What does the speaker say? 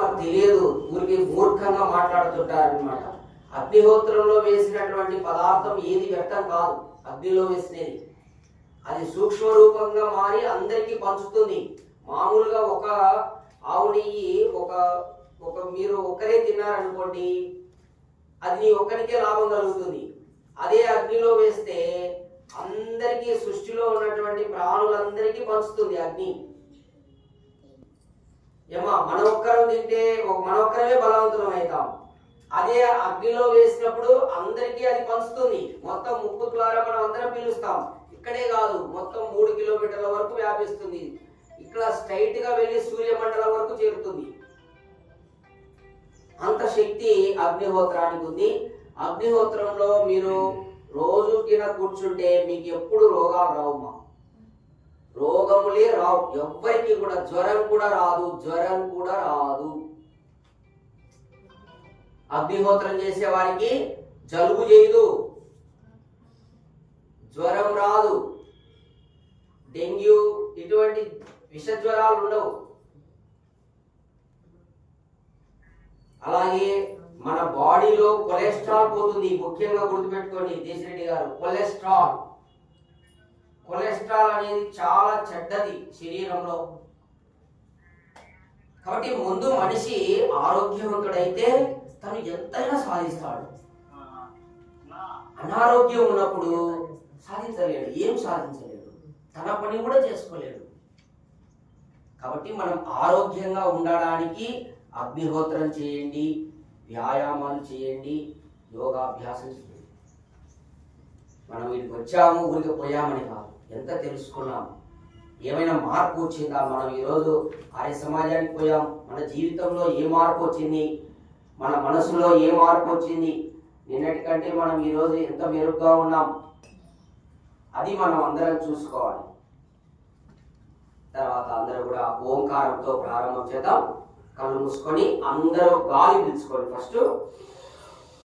తెలియదు. ఊరికి మూర్ఖంగా మాట్లాడుతుంటారనమాట అగ్నిహోత్రంలో వేసినటువంటి పదార్థం ఏది వ్యర్థం కాదు. అగ్నిలో వేసినది. అది సూక్ష్మ రూపంగా మారి అందరికీ పంచుతుంది. మామూలుగా ఒక ఆవు నెయ్యి ఒక ఒక మీరు ఒక్కరే తిన్నారనుకోండి అది నీ ఒక్కరికే లాభం కలుగుతుంది. అదే అగ్నిలో వేస్తే అందరికీ సృష్టిలో ఉన్నటువంటి ప్రాణులందరికీ పంచుతుంది అగ్ని. ఏమో మన ఒక్కరం తింటే మన ఒక్కరమే బలవంతులం అవుతాం. అదే అగ్నిలో వేసినప్పుడు అందరికీ అది పంచుతుంది. మొత్తం ముక్కు ద్వారా మనం అందరం పీలుస్తాం. ఇక్కడే కాదు మొత్తం మూడు కిలోమీటర్ల వరకు వ్యాపిస్తుంది. ఇక్కడ స్ట్రైట్గా వెళ్ళి సూర్యమండలం వరకు చేరుతుంది. అంత శక్తి అగ్నిహోత్రానికి ఉంది. అగ్నిహోత్రంలో మీరు రోజు కింద కూర్చుంటే మీకు ఎప్పుడు రోగాలు రావమ్మా రోగములే రావు. ఎవ్వరికి కూడా జ్వరం కూడా రాదు జ్వరం కూడా రాదు. అగ్నిహోత్రం చేసే వారికి జలుబు చేయదు. జ్వరం రాదు. డెంగ్యూ ఇటువంటి విష జ్వరాలు ఉండవు. అలాగే మన బాడీలో కొలెస్ట్రాల్ పోతుంది. ముఖ్యంగా గుర్తుపెట్టుకోండి దేశరెడ్డి గారు. కొలెస్ట్రాల్. కొలెస్ట్రాల్ అనేది చాలా చెడ్డది శరీరంలో. కాబట్టి ముందు మనిషి ఆరోగ్యవంతుడైతే తను ఎంతైనా సాధిస్తాడు. అనారోగ్యం ఉన్నప్పుడు సాధించలేడు ఏం సాధించలేడు తన పని కూడా చేసుకోలేడు. కాబట్టి మనం ఆరోగ్యంగా ఉండడానికి అగ్నిహోత్రం చేయండి వ్యాయామాలు చేయండి యోగాభ్యాసం చేయండి. మనం వీటికి వచ్చాము ఊరికి పోయామని కాదు. ఎంత తెలుసుకున్నాం? ఏమైనా మార్పు వచ్చిందా? మనం ఈరోజు ఆర్య సమాజానికి పోయాం. మన జీవితంలో ఏ మార్పు వచ్చింది? మన మనసులో ఏ మార్పు వచ్చింది? నిన్నటికంటే మనం ఈరోజు ఎంత మెరుగ్గా ఉన్నాం? అది మనం అందరం చూసుకోవాలి. తర్వాత అందరూ కూడా ఓంకారంతో ప్రారంభం చేద్దాం. కళ్ళు మూసుకొని అందరూ గాలి పిలుచుకోండి. ఫస్ట్